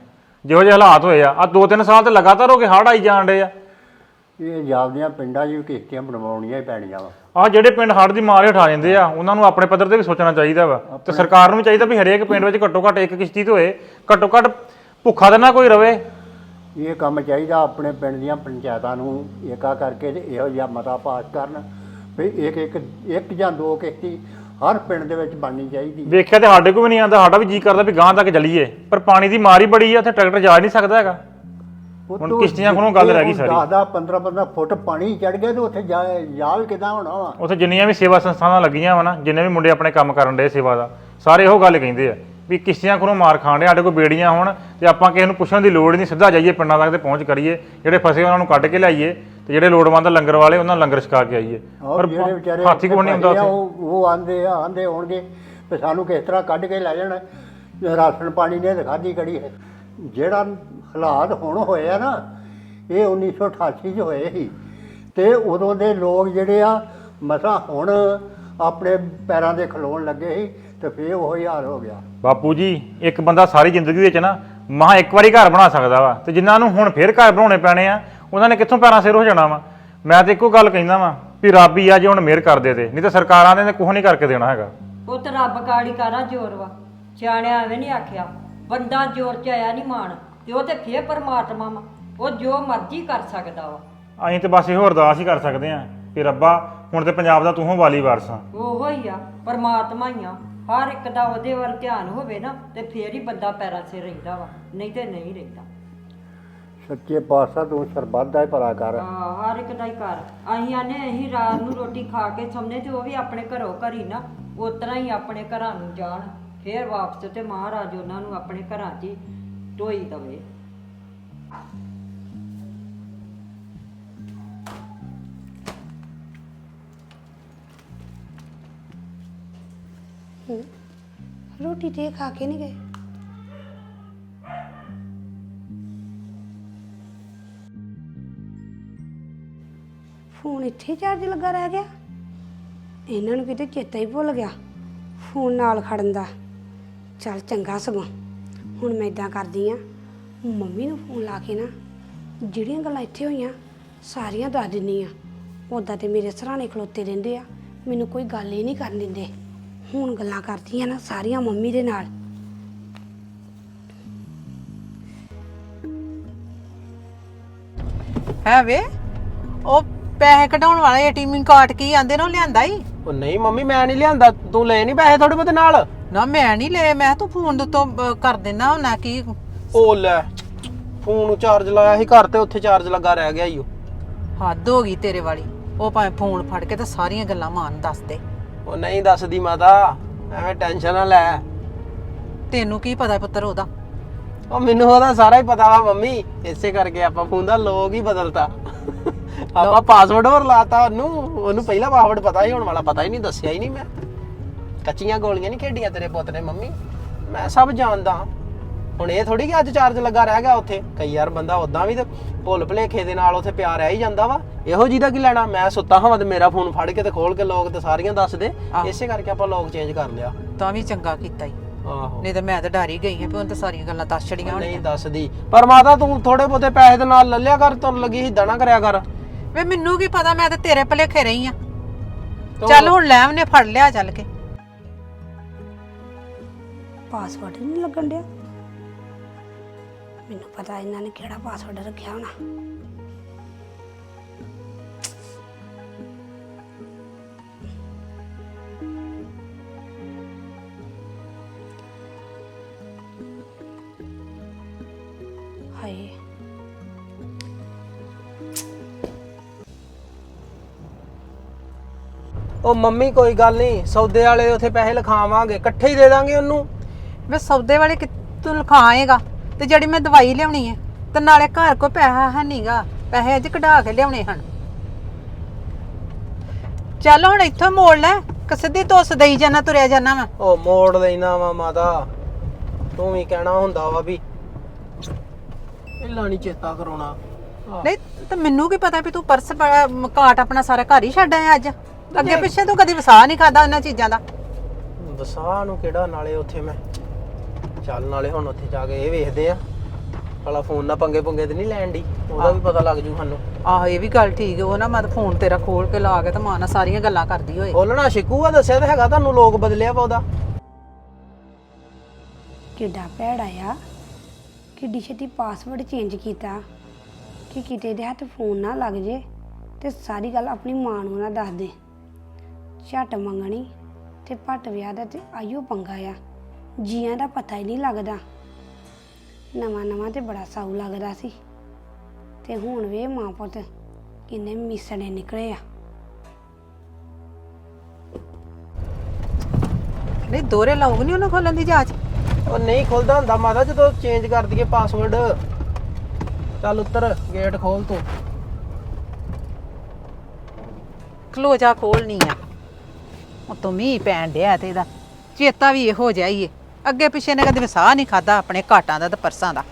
ਜਿਹੋ ਜਿਹੇ ਹਾਲਾਤ ਹੋਏ ਆ। ਆ ਦੋ ਤਿੰਨ ਸਾਲ ਤੇ ਲਗਾਤਾਰ ਹੋ ਕੇ ਹੜ੍ਹ ਆਈ ਜਾਣ ਡੇ ਆ। ਇਹ ਜਾਪਦੀਆਂ ਪਿੰਡਾਂ 'ਚ ਵੀ ਕਿਸ਼ਤੀਆਂ ਬਣਵਾਉਣੀਆਂ ਹੀ ਪੈਣੀਆਂ ਵਾ। ਆ ਜਿਹੜੇ ਪਿੰਡ ਹੜ੍ਹ ਦੀ ਮਾਰ ਆ ਜਾਂਦੇ ਆ ਉਹਨਾਂ ਨੂੰ ਆਪਣੇ ਪੱਧਰ ਤੇ ਵੀ ਸੋਚਣਾ ਚਾਹੀਦਾ ਵਾ। ਤੇ ਸਰਕਾਰ ਨੂੰ ਵੀ ਚਾਹੀਦਾ ਵੀ ਹਰੇਕ ਪਿੰਡ ਵਿੱਚ ਘੱਟੋ ਘੱਟ ਇੱਕ ਕਿਸ਼ਤੀ ਤੇ ਹੋਏ ਘੱਟੋ ਘੱਟ ਭੁੱਖਾ ਤੇ ਨਾ ਕੋਈ ਰਵੇ। ਇਹ ਕੰਮ ਚਾਹੀਦਾ ਆਪਣੇ ਪਿੰਡ ਦੀਆਂ ਪੰਚਾਇਤਾਂ ਨੂੰ ਏਕਾ ਕਰਕੇ ਤੇ ਇਹੋ ਜਿਹਾ ਮਤਾ ਪਾਸ ਕਰਨ। ਵੀ ਇੱਕ ਇੱਕ ਇੱਕ ਜਾਂ ਦੋ ਕਿਸ਼ਤੀ ਹਰ ਪਿੰਡ ਦੇ ਵਿੱਚ ਬਣਨੀ ਚਾਹੀਦੀ ਵੇਖਿਆ ਤੇ ਸਾਡੇ ਕੋਲ ਵੀ ਨਹੀਂ ਆਉਂਦਾ ਸਾਡਾ ਵੀ ਜੀ ਕਰਦਾ ਵੀ ਗਾਂ ਤੱਕ ਚੱਲੀਏ। ਪਰ ਪਾਣੀ ਦੀ ਮਾਰ ਹੀ ਬੜੀ ਆ ਉੱਥੇ ਟਰੈਕਟਰ ਜਾ ਨਹੀਂ ਸਕਦਾ ਹੈਗਾ। ਹੁਣ ਕਿਸ਼ਤੀਆਂ ਕੋਲੋਂ ਗੱਲ ਰਹਿ ਗਈ ਸਾਰੀ। 10 15 15 ਫੁੱਟ ਪਾਣੀ ਚੜ ਗਿਆ ਤੇ ਉੱਥੇ ਜਾ ਜਾ ਵੀ ਕਿਦਾਂ ਹੋਣਾ ਵਾ? ਉੱਥੇ ਜਿੰਨੀਆਂ ਵੀ ਸੇਵਾ ਸੰਸਥਾਵਾਂ ਲੱਗੀਆਂ ਵਾ ਨਾ ਜਿੰਨੇ ਵੀ ਮੁੰਡੇ ਆਪਣੇ ਕੰਮ ਕਰਨ ਦੇ ਸੇਵਾ ਦਾ ਸਾਰੇ ਇਹੋ ਗੱਲ ਕਹਿੰਦੇ ਆ। ਵੀ ਕਿਸ਼ਤੀਆਂ ਕੋਲੋਂ ਮਾਰ ਖਾਣ ਦੇ ਸਾਡੇ ਕੋਲ ਬੇੜੀਆਂ ਹੋਣ ਤੇ ਆਪਾਂ ਕਿਸੇ ਨੂੰ ਪੁੱਛਣ ਦੀ ਲੋੜ ਨਹੀਂ ਸਿੱਧਾ ਜਾਈਏ ਪਿੰਡਾਂ ਤੱਕ ਤੇ ਪਹੁੰਚ ਕਰੀਏ ਜਿਹੜੇ ਫਸੇ ਉਹਨਾਂ ਨੂੰ ਕੱਢ ਕੇ ਲਿਆਈਏ ਤੇ ਜਿਹੜੇ ਲੋੜਵੰਦ ਲੰਗਰ ਵਾਲੇ ਉਹਨਾਂ ਨੂੰ ਲੰਗਰ ਛਕਾ ਕੇ ਆਈਏ। ਔਰ ਜਿਹੜੇ ਵਿਚਾਰੇ ਹਾਥੀ ਕੋਲ ਨਹੀਂ ਹੁੰਦਾ ਉੱਥੇ। ਉਹ ਉਹ ਆਂਦੇ ਆ ਆਂਦੇ ਹੋਣਗੇ ਤੇ ਸਾਨੂੰ ਕਿਸ ਤਰ੍ਹਾਂ ਕੱਢ ਕੇ ਲੈ ਜਾਣ ਰਾਸ਼ਨ ਪਾਣੀ ਨੇ ਦਿਖਾਦੀ ਕੜੀ ਹੈ। ਜਿਹੜਾ ਹਾਲਾਤ ਹੁਣ ਹੋਏ ਆ ਨਾ ਇਹ 1988 ਚ ਹੋਏ ਸੀ। ਤੇ ਉਦੋਂ ਦੇ ਲੋਕ ਜਿਹੜੇ ਆ ਮਸਾਂ ਹੁਣ ਆਪਣੇ ਪੈਰਾਂ ਦੇ ਖਲੋਣ ਲੱਗੇ ਸੀ। ਤੇ ਫੇਰ ਉਹ ਹਾਲ ਹੋ ਗਿਆ। ਬਾਪੂ ਜੀ ਇੱਕ ਬੰਦਾ ਸਾਰੀ ਜ਼ਿੰਦਗੀ ਵਿੱਚ ਨਾ ਮਹਾ ਇੱਕ ਵਾਰੀ ਘਰ ਬਣਾ ਸਕਦਾ ਵਾ ਤੇ ਜਿਨ੍ਹਾਂ ਨੂੰ ਹੁਣ ਫੇਰ ਘਰ ਬਣਾਉਣੇ ਪੈਣੇ ਆ ਉਹਨਾਂ ਨੇ ਕਿੱਥੋਂ ਪੈਰਾਂ ਸਿਰ ਹੋ ਜਾਣਾ ਵਾ? ਮੈਂ ਤੇ ਇੱਕੋ ਗੱਲ ਕਹਿੰਦਾ ਵਾਂ ਵੀ ਰੱਬ ਹੀ ਆ ਜੇ ਹੁਣ ਮਿਹਰ ਕਰ ਦੇ ਤੇ ਨਹੀਂ ਤਾਂ ਸਰਕਾਰਾਂ ਨੇ ਕੁਝ ਨਹੀਂ ਕਰਕੇ ਦੇਣਾ ਹੈਗਾ। ਉਹ ਤਾਂ ਰੱਬ ਗਾੜੀ ਕਾਰਾ ਜ਼ੋਰ ਵਾ? ਸਿਆਣਿਆਂ ਐਵੇਂ ਨਹੀਂ ਆਖਿਆ ਬੰਦਾ ਜ਼ੋਰ ਚ ਆਇਆ ਨਹੀਂ ਮਾਣ ਤੇ ਉਹ ਤੇ ਫੇਰ ਪਰਮਾਤਮਾ ਵਾ ਉਹ ਜੋ ਮਰਜ਼ੀ ਕਰ ਸਕਦਾ ਵਾ। ਅਸੀਂ ਤੇ ਬਸ ਇਹੋ ਅਰਦਾਸ ਹੀ ਕਰ ਸਕਦੇ ਆਂ ਵੀ ਰੱਬਾ ਹੁਣ ਤੇ ਪੰਜਾਬ ਦਾ ਤੂੰ ਵਾਲੀ ਵਾਰਸ ਆ ਉਹੋ ਹੀ ਆ ਪਰਮਾਤਮਾ ਹੀ ਆ। ਹਰ ਇੱਕ ਦਾ ਉਹਦੇ ਵੱਲ ਧਿਆਨ ਹੋਵੇ ਨਾ ਤੇ ਫੇਰ ਹੀ ਬੰਦਾ ਪੈਰਾਂ 'ਤੇ ਰਹਿੰਦਾ ਵਾ ਨਹੀਂ ਤੇ ਨਹੀਂ ਰਹਿੰਦਾ। ਸੱਚੇ ਪਾਤਸ਼ਾਹ ਤੂੰ ਸਰਬੱਤ ਦਾ ਹੀ ਭਲਾ ਕਰ। ਆ ਹਰ ਇੱਕ ਦਾ ਹੀ ਘਰ ਅਸੀਂ ਆਨੇ ਅਸੀਂ ਰਾਤ ਨੂੰ ਰੋਟੀ ਖਾ ਕੇ ਸੌਂਦੇ ਤੇ ਉਹ ਵੀ ਆਪਣੇ ਘਰੋਂ ਘਰੀ ਨਾ ਉਤਰਾ ਹੀ ਆਪਣੇ ਘਰਾਂ ਨੂੰ ਜਾਣ। ਫੇਰ ਵਾਪਸ ਤੇ ਮਹਾਰਾਜ ਉਹਨਾਂ ਨੂੰ ਆਪਣੇ ਘਰਾਂ 'ਚ ਹੀ ਢੋਈ ਦਵੇ। ਰੋਟੀ ਤੇ ਇਹ ਖਾ ਕੇ ਨਹੀਂ ਗਏ। ਫੋਨ ਇੱਥੇ ਚਾਰਜ ਲੱਗਾ ਰਹਿ ਗਿਆ। ਇਹਨਾਂ ਨੂੰ ਕਿਤੇ ਚੇਤਾ ਹੀ ਭੁੱਲ ਗਿਆ, ਫੋਨ ਨਾਲ ਖੜਨ ਦਾ। ਚੱਲ ਚੰਗਾ ਸਗੋਂ, ਹੁਣ ਮੈਂ ਇਦਾਂ ਕਰਦੀ ਆ। ਮੰਮੀ ਨੂੰ ਫੋਨ ਲਾ ਕੇ ਨਾ, ਜਿਹੜੀਆਂ ਗੱਲਾਂ ਇੱਥੇ ਹੋਈਆਂ, ਸਾਰੀਆਂ ਦੱਸ ਦਿੰਨੀ ਆ। ਉਦਾਂ ਤੇ ਮੇਰੇ ਸਰਾਣੇ ਖਲੋਤੇ ਰਹਿੰਦੇ ਆ, ਮੈਨੂੰ ਕੋਈ ਗੱਲ ਹੀ ਨਹੀਂ ਕਰਨ ਦਿੰਦੇ। ਹੁਣ ਗੱਲਾਂ ਕਰਦੀਆਂ ਨਾ ਸਾਰੀਆਂ ਮੰਮੀ ਦੇ ਨਾਲ। ਹੈ ਵੇ? ਉਹ ਪੈਸੇ ਕਢਾਉਣ ਵਾਲੇ ਏਟੀਐਮ ਕਾਰਡ ਕੀ ਆਂਦੇ ਨੇ ਉਹ ਲਿਆਂਦਾ ਹੀ ਉਹ ਨਹੀਂ ਮੰਮੀ ਮੈਂ ਨਹੀਂ ਲਿਆਂਦਾ। ਤੂੰ ਲੈ ਨਹੀਂ ਪੈਸੇ ਥੋੜੇ ਬਹੁਤੇ ਨਾਲ? ਨਾ ਮੈਂ ਨਹੀਂ ਲਏ। ਮੈਂ ਕਿਹਾ ਤੂੰ ਫੋਨ ਅਹ, ਕਰ ਦੇਣਾ ਨਾ ਕੀ। ਉਹ ਲੈ ਫੋਨ ਨੂੰ ਚਾਰਜ ਲਾਇਆ ਸੀ ਘਰ ਤੇ ਉੱਥੇ ਚਾਰਜ ਲੱਗਾ ਰਹਿ ਗਿਆ ਈ ਓ ਹੱਦ ਹੋ ਗਈ ਤੇਰੇ ਵਾਲੀ। ਉਹ ਭਾਵੇਂ ਫੋਨ ਫੜ ਕੇ ਤੇ ਸਾਰੀਆਂ ਗੱਲਾਂ ਮਾਨ ਦੱਸ ਦੇ। ਉਹ ਨਹੀਂ ਦੱਸਦੀ ਮਾਤਾ ਐਵੇਂ ਟੈਨਸ਼ਨ ਨਾ ਲੈ। ਤੈਨੂੰ ਕੀ ਪਤਾ ਪੁੱਤਰ ਉਹਦਾ? ਉਹ ਮੈਨੂੰ ਉਹਦਾ ਸਾਰਾ ਹੀ ਪਤਾ ਵਾ ਮੰਮੀ ਇਸੇ ਕਰਕੇ ਆਪਾਂ ਫੋਨ ਦਾ ਲੋਗ ਹੀ ਬਦਲਤਾ। ਆਪਾਂ ਪਾਸਵਰਡ ਹੋਰ ਲਾਤਾ ਉਹਨੂੰ ਉਹਨੂੰ ਪਹਿਲਾਂ ਪਾਸਵਰਡ ਪਤਾ ਹੀ ਹੋਣ ਵਾਲਾ ਪਤਾ ਹੀ ਨਹੀਂ ਦੱਸਿਆ ਹੀ ਨਹੀਂ ਮੈਂ। ਕੱਚੀਆਂ ਗੋਲੀਆਂ ਨਹੀਂ ਖੇਡੀਆਂ ਤੇਰੇ ਪੁੱਤ ਨੇ ਮੰਮੀ। ਮੈਂ ਸਭ ਜਾਣਦਾ। ਹੁਣ ਇਹ ਥੋੜੀ ਕਿ ਅੱਜ ਚਾਰਜ ਲੱਗਾ ਰਹਿ ਗਿਆ ਉੱਥੇ। ਕਈ ਯਾਰ ਬੰਦਾ ਉਦਾਂ ਵੀ ਤੇ ਭੁੱਲ ਭੁਲੇਖੇ ਦੇ ਨਾਲ ਉੱਥੇ ਪਿਆ ਰਹਿ ਹੀ ਜਾਂਦਾ ਵਾ। ਇਹੋ ਜਿਹਦਾ ਕੀ ਲੈਣਾ? ਮੈਂ ਸੁੱਤਾ ਹਾਂ ਤੇ ਮੇਰਾ ਫੋਨ ਫੜ ਕੇ ਤੇ ਖੋਲ ਕੇ ਲੋਕ ਤੇ ਸਾਰੀਆਂ ਦੱਸ ਦੇ। ਇਸੇ ਕਰਕੇ ਆਪਾਂ ਲੋਕ ਚੇਂਜ ਕਰ ਲਿਆ। ਤਾਂ ਵੀ ਚੰਗਾ ਕੀਤਾ ਈ। ਆਹੋ। ਨਹੀਂ ਤਾਂ ਮੈਂ ਤਾਂ ਡਰ ਹੀ ਗਈ ਹਾਂ ਵੀ ਉਹਨ ਤਾਂ ਸਾਰੀਆਂ ਗੱਲਾਂ ਦੱਸ ਛੜੀਆਂ ਨਹੀਂ ਹੋਣੀਆਂ ਦੱਸਦੀ। ਪਰ ਮਾਤਾ ਤੂੰ ਥੋੜੇ ਬਹੁਤੇ ਪੈਸੇ ਦੇ ਨਾਲ ਲੱਲਿਆ ਕਰ ਤੁਰਨ ਲੱਗੀ ਹਿੱਦਾਂ ਨਾ ਕਰਿਆ ਕਰ। ਵੇ ਮੈਨੂੰ ਕੀ ਪਤਾ ਮੈਂ ਤਾਂ ਤੇਰੇ ਭਲੇਖੇ ਰਹੀ ਆ ਚੱਲ ਹੁਣ ਲੈ ਉਹਨੇ ਫੜ ਲਿਆ ਚੱਲ ਕੇ। ਪਾਸਵਰਡ ਨਹੀਂ ਲੱਗਣ ਡਿਆ। ਮੈਨੂੰ ਪਤਾ ਇਹਨਾਂ ਨੇ ਕਿਹੜਾ ਪਾਸਵਰਡ ਰੱਖਿਆ ਹੋਣਾ। ਹਾਏ। ਉਹ ਮੰਮੀ ਕੋਈ ਗੱਲ ਨਹੀਂ ਸੌਦੇ ਵਾਲੇ ਉੱਥੇ ਪੈਸੇ ਲਿਖਾਵਾਂਗੇ ਇਕੱਠੇ ਹੀ ਦੇ ਦਾਂਗੇ ਉਹਨੂੰ। ਵੇ ਸੌਦੇ ਵਾਲੇ ਕਿੱਥੋਂ ਲਿਖਾਏਗਾ? ਤੇ ਜਿਹੜੀ ਮੈਂ ਦਵਾਈ ਲਿਆਉਣੀ ਹੈ ਤੇ ਨਾਲੇ ਘਰ ਕੋ ਪੈਸਾ ਹੈ ਨਹੀਂਗਾ ਪੈਸੇ ਅੱਜ ਕਢਾ ਕੇ ਲਿਆਉਣੇ ਹਨ। ਚੱਲ ਹੁਣ ਇੱਥੋਂ ਮੋੜ ਲੈ ਕਿ ਸਿੱਧੀ ਤੋਸ ਦੇਈ ਜਾਣਾ ਤੁਰਿਆ ਜਾਣਾ ਵਾ। ਉਹ ਮੋੜ ਲੈਣਾ ਵਾ ਮਾਤਾ ਤੂੰ ਵੀ ਕਹਿਣਾ ਹੁੰਦਾ ਵਾ ਵੀ ਇਹ ਨਹੀਂ ਚੇਤਾ ਕਰਾਉਣਾ। ਆਹ, ਨਹੀਂ ਤੇ ਮੈਨੂੰ ਕੀ ਪਤਾ ਵੀ ਤੂੰ ਪਰਸ ਕਾਟ ਆਪਣਾ ਸਾਰਾ ਘਰ ਹੀ ਛੱਡ ਆਇਆ ਅੱਜ? ਅੱਗੇ ਪਿੱਛੇ ਤੂੰ ਕਦੀ ਵਸਾ ਨਹੀਂ ਖਾਦਾ ਉਹਨਾਂ ਚੀਜ਼ਾਂ ਦਾ? ਵਸਾਹ ਨੂੰ ਕਿਹੜਾ ਨਾਲੇ ਉੱਥੇ ਮੈਂ ਚੱਲ ਨਾਲੇ ਹੁਣ ਉੱਥੇ ਜਾ ਕੇ ਇਹ ਵੇਖਦੇ ਆ। ਭਲਾ ਫੋਨ ਨਾਲ ਪੰਗੇ ਪੰਗੇ ਤੇ ਨਹੀਂ ਲੈਣ ਦੀ ਉਹਦਾ ਵੀ ਪਤਾ ਲੱਗ ਜੂ ਸਾਨੂੰ। ਆਹ ਇਹ ਵੀ ਗੱਲ ਠੀਕ ਹੈ ਉਹ ਨਾ ਮੈਂ ਤਾਂ ਫੋਨ ਤੇਰਾ ਖੋਲ ਕੇ ਲਾ ਕੇ ਤੇ ਮਾਂ ਨਾਲ ਸਾਰੀਆਂ ਗੱਲਾਂ ਕਰਦੀ ਹੋਏ। ਬੋਲਣਾ ਸ਼ਿਕੂ ਆ ਦੱਸਿਆ ਤਾਂ ਹੈਗਾ ਤੁਹਾਨੂੰ ਲੋਕ ਬਦਲਿਆ ਵਾ ਉਹਦਾ। ਕਿੱਡਾ ਭੈੜਾ ਆ। ਕਿੱਡੀ ਛੇਤੀ ਪਾਸਵਰਡ ਚੇਂਜ ਕੀਤਾ। ਕਿ ਕਿਤੇ ਦੇ ਹੱਥ ਫੋਨ ਨਾ ਲੱਗ ਜੇ ਤੇ ਸਾਰੀ ਗੱਲ ਆਪਣੀ ਮਾਂ ਨੂੰ ਨਾ ਦੱਸ ਦੇ। ਝੱਟ ਮੰਗਣੀ ਤੇ ਪੱਟ ਵਿਆਹ ਦਾ ਤੇ ਆਇਓ ਪੰਗਾ ਆ। ਜੀਆਂ ਦਾ ਪਤਾ ਹੀ ਨਹੀਂ ਲੱਗਦਾ। ਨਵਾਂ ਨਵਾਂ ਤੇ ਬੜਾ ਸਾਊ ਲੱਗਦਾ ਸੀ। ਤੇ ਹੁਣ ਵੇ ਮਾਂ ਪੁੱਤ ਕਿੰਨੇ ਮਿਸੜੇ ਨਿਕਲੇ ਆ। ਨਹੀਂ ਦੋਰੇ ਲਾਉਗ ਨਹੀਂ ਉਹਨੂੰ ਖੋਲਣ ਦੀ ਜਾਂਚ? ਉਹ ਨਹੀਂ ਖੁੱਲਦਾ ਹੁੰਦਾ ਮਾਤਾ ਜਦੋਂ ਚੇਂਜ ਕਰ ਦਈਏ ਪਾਸਵਰਡ ਚੱਲ ਉੱਤਰ ਗੇਟ ਖੋਲ ਤੂੰ। ਖਲੋ ਜਾ ਖੋਲਣੀ ਆ। ਉਹ ਤੋਂ ਮੀਂਹ ਪੈਣ ਡਿਆ ਤੇ ਇਹਦਾ। ਚੇਤਾ ਵੀ ਇਹੋ ਜਿਹਾ ਹੀ ਏ। ਅੱਗੇ ਪਿੱਛੇ ਨੇ ਕਦੇ ਵਸਾ ਨਹੀਂ ਖਾਦਾ ਆਪਣੇ ਘਾਟਾਂ ਦਾ ਤੇ ਪਰਸਾਂ ਦਾ।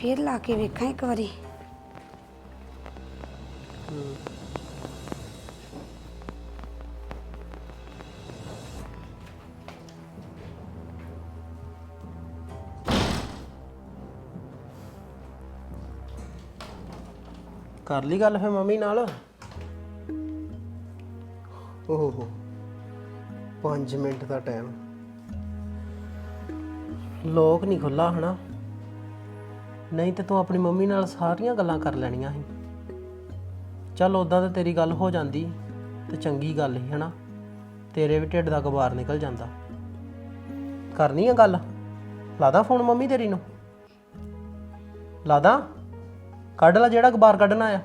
ਫੇਰ ਲਾ ਕੇ ਵੇਖਾਂ ਇੱਕ ਵਾਰੀ। ਕਰ ਲਈ ਗੱਲ ਫੇ ਮੰਮੀ ਨਾਲ? ਓਹ ਹੋ। 5 ਮਿੰਟ ਦਾ ਟਾਈਮ ਲੋਕ ਨਹੀਂ ਖੁੱਲਾ ਹਨਾ। ਨਹੀਂ ਤੇ ਤੂੰ ਆਪਣੀ ਮੰਮੀ ਨਾਲ ਸਾਰੀਆਂ ਗੱਲਾਂ ਕਰ ਲੈਣੀਆਂ ਸੀ। ਚੱਲ ਉਦਾਂ ਤਾਂ ਤੇਰੀ ਗੱਲ ਹੋ ਜਾਂਦੀ ਤੇ ਚੰਗੀ ਗੱਲ ਹੀ ਹਨਾ? ਤੇਰੇ ਵੀ ਢਿੱਡ ਦਾ ਗਬਾਰ ਨਿਕਲ ਜਾਂਦਾ। ਕਰਨੀ ਆ ਗੱਲ? ਲਾਦਾ ਫੋਨ ਮੰਮੀ ਤੇਰੀ ਨੂੰ? ਲਾਦਾ, ਕੱਢ ਲੈ ਜਿਹੜਾ ਅਖਬਾਰ ਕੱਢਣਾ ਆ।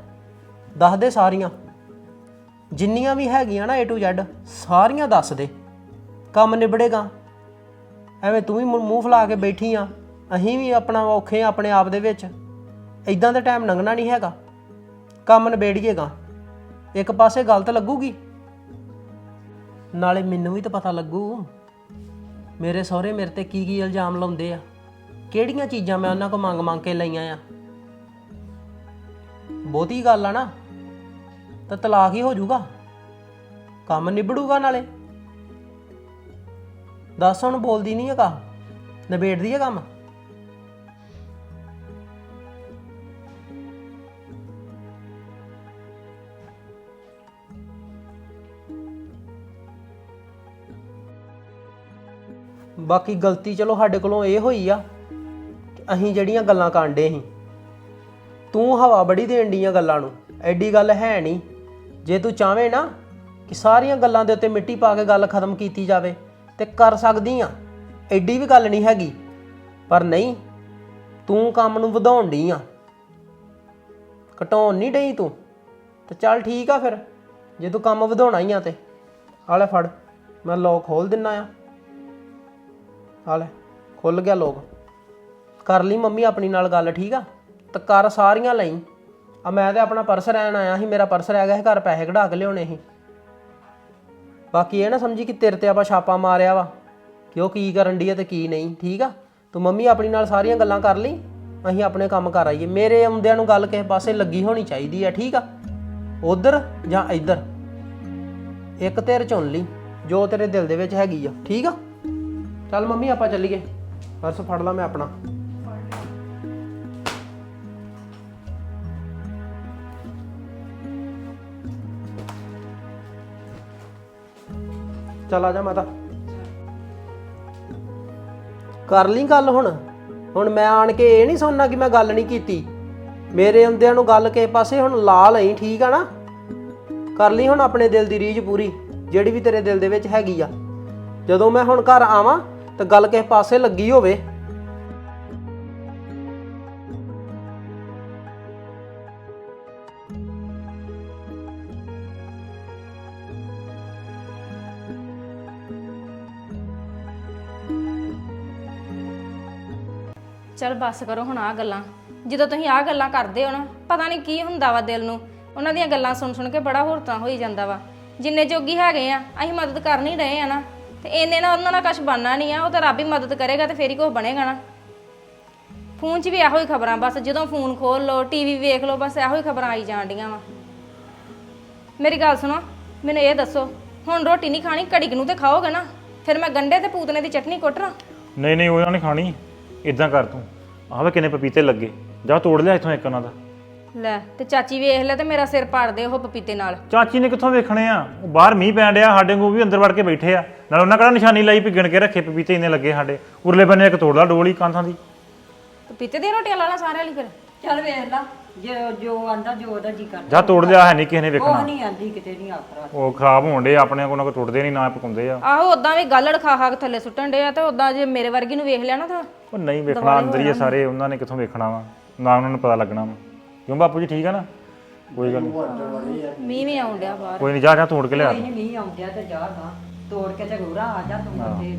ਦੱਸ ਦੇ ਸਾਰੀਆਂ। ਜਿੰਨੀਆਂ ਵੀ ਹੈਗੀਆਂ ਨਾ A to Z, ਸਾਰੀਆਂ ਦੱਸ ਦੇ। ਕੰਮ ਨਿਬੜੇਗਾ। ਐਵੇਂ ਤੂੰ ਵੀ ਮੂੰਹ ਮੂੰਹ ਕੇ ਬੈਠੀ ਆ। ਅਸੀਂ ਵੀ ਆਪਣਾ ਔਖੇ ਆ ਆਪਣੇ ਆਪ ਦੇ ਵਿੱਚ। ਇਦਾਂ ਦਾ ਟਾਈਮ ਲੰਘਣਾ ਨਹੀਂ ਹੈਗਾ। ਕੰਮ ਨਿਬੇੜੀਏਗਾ। ਇੱਕ ਪਾਸੇ ਗਲਤ ਲੱਗੂਗੀ। ਨਾਲੇ ਮੈਨੂੰ ਵੀ ਤਾਂ ਪਤਾ ਲੱਗੂ। ਮੇਰੇ ਸਹੁਰੇ ਮੇਰੇ ਤੇ ਕੀ ਕੀ ਇਲਜ਼ਾਮ ਲਾਉਂਦੇ ਆ। ਕਿਹੜੀਆਂ ਚੀਜ਼ਾਂ ਮੈਂ ਉਹਨਾਂ ਕੋਲ ਮੰਗ ਮੰਗ ਕੇ ਲਈਆਂ ਆ। ਬਹੁਤੀ ਗੱਲ ਆ ਨਾ, ਤਾਂ ਤਲਾਕ ਹੀ ਹੋ ਜਾਊਗਾ। ਕੰਮ ਨਿਬੜੂਗਾ ਨਾਲੇ। ਦੱਸ ਹੁਣ ਬੋਲਦੀ ਨਹੀਂ ਹੈਗਾ। ਨਿਬੇੜਦੀ ਹੈ ਕੰਮ। ਬਾਕੀ ਗਲਤੀ ਚਲੋ ਸਾਡੇ ਕੋਲੋਂ ਇਹ ਹੋਈ ਆ ਕਿ ਅਸੀਂ ਜਿਹੜੀਆਂ ਗੱਲਾਂ ਕਾਂਡੇ ਸੀ, ਤੂੰ ਹਵਾ ਬੜੀ ਦੇਣ ਡੀਆਂ ਗੱਲਾਂ ਨੂੰ, ਐਡੀ ਗੱਲ ਹੈ ਨਹੀਂ। ਜੇ ਤੂੰ ਚਾਹਵੇਂ ਨਾ ਕਿ ਸਾਰੀਆਂ ਗੱਲਾਂ ਦੇ ਉੱਤੇ ਮਿੱਟੀ ਪਾ ਕੇ ਗੱਲ ਖਤਮ ਕੀਤੀ ਜਾਵੇ ਤੇ ਕਰ ਸਕਦੀ ਆ, ਐਡੀ ਵੀ ਗੱਲ ਨਹੀਂ ਹੈਗੀ। ਪਰ ਨਹੀਂ, ਤੂੰ ਕੰਮ ਨੂੰ ਵਧਾਉਣ ਡਈ ਆ। ਘਟਾਉਣ ਨਹੀਂ ਡਈ ਤੂੰ, ਤੇ ਚੱਲ ਠੀਕ ਆ ਫਿਰ, ਜੇ ਤੂੰ ਕੰਮ ਵਧਾਉਣਾ ਹੀ ਆ ਤੇ। ਆਲੇ ਫੜ, ਮੈਂ ਲੋਕ ਖੋਲ ਦਿੰਨਾ ਆ। ਆ ਲੈ ਖੁੱਲ ਗਿਆ ਲੋਕ। ਕਰ ਲਈ ਮੰਮੀ ਆਪਣੀ ਨਾਲ ਗੱਲ, ਠੀਕ ਆ? ਤੇ ਕਰ ਸਾਰੀਆਂ ਲਈ। ਆ ਮੈਂ ਤੇ ਆਪਣਾ ਪਰਸ ਰਹਿਣ ਆਇਆ ਸੀ, ਮੇਰਾ ਪਰਸ ਰਹਿ ਗਿਆ ਸੀ, ਘਰ ਪੈਸੇ ਕਢਾ ਕੇ ਲਿਆਉਣੇ ਸੀ। ਬਾਕੀ ਇਹ ਨਾ ਸਮਝੀ ਕਿ ਤੇਰੇ ਤੇ ਆਪਾਂ ਛਾਪਾ ਮਾਰਿਆ ਵਾ, ਕਿ ਉਹ ਕੀ ਕਰਨ ਦੀ ਹੈ ਤੇ ਕੀ ਨਹੀਂ, ਠੀਕ ਆ? ਤੂੰ ਮੰਮੀ ਆਪਣੀ ਨਾਲ ਸਾਰੀਆਂ ਗੱਲਾਂ ਕਰ ਲਈ, ਅਸੀਂ ਆਪਣੇ ਕੰਮ ਕਰ ਆਈਏ। ਮੇਰੇ ਆਉਂਦਿਆਂ ਨੂੰ ਗੱਲ ਕਿਸੇ ਪਾਸੇ ਲੱਗੀ ਹੋਣੀ ਚਾਹੀਦੀ ਆ, ਠੀਕ ਆ? ਉਧਰ ਜਾਂ ਇੱਧਰ? ਇੱਕ ਤੇਰ ਚੁਣ ਲਈ, ਜੋ ਤੇਰੇ ਦਿਲ ਦੇ ਵਿੱਚ ਹੈਗੀ ਆ, ਠੀਕ ਆ? ਚੱਲ ਮੰਮੀ, ਆਪਾਂ ਚੱਲੀਏ। ਪਰਸ ਫੜ ਲਾ ਮੈਂ ਆਪਣਾ। ਚੱਲ ਆ ਜਾ ਮਾਤਾ। ਕਰ ਲਈ ਗੱਲ ਹੁਣ। ਹੁਣ ਮੈਂ ਆਣ ਕੇ ਇਹ ਨਹੀਂ ਸੁਣਨਾ ਕਿ ਮੈਂ ਗੱਲ ਨਹੀਂ ਕੀਤੀ। ਮੇਰੇ ਆਉਂਦਿਆਂ ਨੂੰ ਗੱਲ ਕਿਸੇ ਪਾਸੇ ਹੁਣ ਲਾ ਲਈ, ਠੀਕ ਆ ਨਾ? ਕਰ ਲਈ ਹੁਣ ਆਪਣੇ ਦਿਲ ਦੀ ਰੀਝ ਪੂਰੀ, ਜਿਹੜੀ ਵੀ ਤੇਰੇ ਦਿਲ ਦੇ ਵਿੱਚ ਹੈਗੀ ਆ। ਜਦੋਂ ਮੈਂ ਹੁਣ ਘਰ ਆਵਾਂ ਤਾਂ ਗੱਲ ਕਿਸੇ ਪਾਸੇ ਲੱਗੀ ਹੋਵੇ। ਚਲ ਬੱਸ ਕਰੋ ਹੁਣ ਆ ਗੱਲਾਂ। ਜਦੋਂ ਤੁਸੀਂ ਆ ਗੱਲਾਂ ਕਰਦੇ ਹੋ ਨਾ, ਪਤਾ ਨਹੀਂ ਕੀ ਹੁੰਦਾ ਵਾ ਦਿਲ ਨੂੰ। ਉਹਨਾਂ ਦੀਆਂ ਗੱਲਾਂ ਸੁਣ ਸੁਣ ਕੇ ਬੜਾ ਹੋਰ ਤਰ੍ਹਾਂ ਹੋਈ ਜਾਂਦਾ ਵਾ। ਜਿੰਨੇ ਜੋਗੀ ਹੈਗੇ ਆ, ਅਸੀਂ ਮਦਦ ਕਰ ਨਹੀਂ ਰਹੇ ਆ ਨਾ। ਤੇ ਇੰਨੇ ਨਾਲ ਉਹਨਾਂ ਦਾ ਕੁਝ ਬਣਨਾ ਨਹੀਂ ਆ, ਉਹ ਤਾਂ ਰੱਬ ਹੀ ਮਦਦ ਕਰੇਗਾ ਤੇ ਫੇਰ ਹੀ ਕੁਝ ਬਣੇਗਾ ਨਾ। ਫੋਨ 'ਚ ਵੀ ਇਹੋ ਹੀ ਖਬਰਾਂ, ਬਸ ਜਦੋਂ ਫੋਨ ਖੋਲ ਲਓ ਟੀਵੀ ਵੇਖ ਲਓ, ਬਸ ਇਹੋ ਹੀ ਖਬਰਾਂ ਆਈ ਜਾਂਦੀਆਂ ਵਾ। ਮੇਰੀ ਗੱਲ ਸੁਣੋ, ਮੈਨੂੰ ਇਹ ਦੱਸੋ, ਹੁਣ ਰੋਟੀ ਨਹੀਂ ਖਾਣੀ, ਘੜੀ ਕੁ ਨੂੰ ਤੇ ਖਾਓਗੇ ਨਾ, ਫਿਰ ਮੈਂ ਗੰਡੇ ਤੇ ਪੂਤਨੇ ਦੀ ਚਟਨੀ ਕੁੱਟਣਾ? ਨਹੀਂ ਨਹੀਂ ਉਹਨਾਂ ਨੇ ਖਾਣੀ ਇਦਾਂ ਕਰ ਤੂੰ। ਆਹ ਵੇ ਕਿੰਨੇ ਪਪੀਤੇ ਲੱਗੇ, ਜਾ ਤੋੜ ਲਿਆ ਇੱਥੋਂ ਇੱਕ ਉਹਨਾਂ ਦਾ। ਲੈ ਤੇ ਚਾਚੀ ਵੇਖ ਲੈ ਤੇ ਮੇਰਾ ਸਿਰ ਪਾੜ ਦੇ ਉਹ ਪਪੀਤੇ ਨਾਲ। ਚਾਚੀ ਨੇ ਕਿੱਥੋਂ ਵੇਖਣੇ ਆ? ਉਹ ਬਾਹਰ ਮੀਂਹ ਪੈਣ ਡਿਆ ਸਾਡੇ ਕੋਲ ਵੀ ਅੰਦਰ ਵੜ ਕੇ ਬੈਠੇ ਆ। ਨਾਲ ਉਹਨਾਂ ਕਿਹੜਾ ਨਿਸ਼ਾਨੀ ਲਾਈ ਵੀ ਗਿਣ ਕੇ ਰੱਖੇ ਪਪੀਤੇ ਇੰਨੇ ਲੱਗੇ ਸਾਡੇ। ਉਰਲੇ ਬੰਨੇ ਇੱਕ ਤੋੜ ਲਾ ਡੋਲੀ ਕਾਂਥਾਂ ਦੀ। ਪਪੀਤੇ ਦੀਆਂ ਰੋਟੀਆਂ ਲਾ ਲਾ ਸਾਰਿਆਂ ਲਈ ਫਿਰ। ਚੱਲ ਵੇਖ ਲਾ ਜੇ ਜੋ ਆਂਦਾ ਜੋ ਉਹਦਾ ਜੀ ਕਰਦਾ। ਜਾ ਤੋੜ ਲਿਆ ਹੈ ਨਹੀਂ ਕਿਸੇ ਨੇ ਉਹ ਵੇਖਣਾ ਨਹੀਂ ਆਂਦੀ ਕਿਤੇ ਨਹੀਂ ਆਖਰਾ ਉਹ ਖਰਾਬ ਹੋਣ ਡੇ ਆਪਣੇ ਕੋਲ ਨਾ ਕੋਈ ਟੁੱਟਦੇ ਨਹੀਂ ਨਾ ਪਕਾਉਂਦੇ ਆ। ਆਹੋ ਉਦਾਂ ਵੀ ਗੱਲੜ ਖਾ ਖਾ ਕੇ ਥੱਲੇ ਸੁੱਟਣ ਡੇ ਆ ਤੇ ਉਦਾਂ ਜੇ ਮੇਰੇ ਵਰਗੀ ਨੂੰ ਵੇਖ ਲਿਆ ਨਾ ਤਾਂ ਉਹ ਨਹੀਂ ਵੇਖਣਾ ਅੰਦਰ ਹੀ ਆ ਸਾਰੇ ਉਹਨਾਂ ਨੇ ਕਿੱਥੋਂ ਵੇਖਣਾ ਵਾ? ਨਾ ਉਹਨਾਂ ਨੂੰ ਪਤਾ ਲੱਗਣਾ ਵਾ। ਕਿਉਂ ਬਾਪੂ ਜੀ ਠੀਕ ਆ ਨਾ? ਕੋਈ ਗੱਲ ਨਹੀਂ। ਮੀਂਹ ਵੀ ਆਉਣ ਡਿਆ ਬਾਹਰ। ਕੋਈ ਨਹੀਂ ਜਾ ਜਾ ਤੋੜ ਕੇ ਲਿਆ। ਨਹੀਂ ਮੀਂਹ ਆਉਂਦਿਆ ਤੇ ਜਾ ਗਾ ਤੋੜ ਕੇ ਤੇ ਗੋਰਾ ਆ ਜਾ ਤੂੰ ਉੱਥੇ।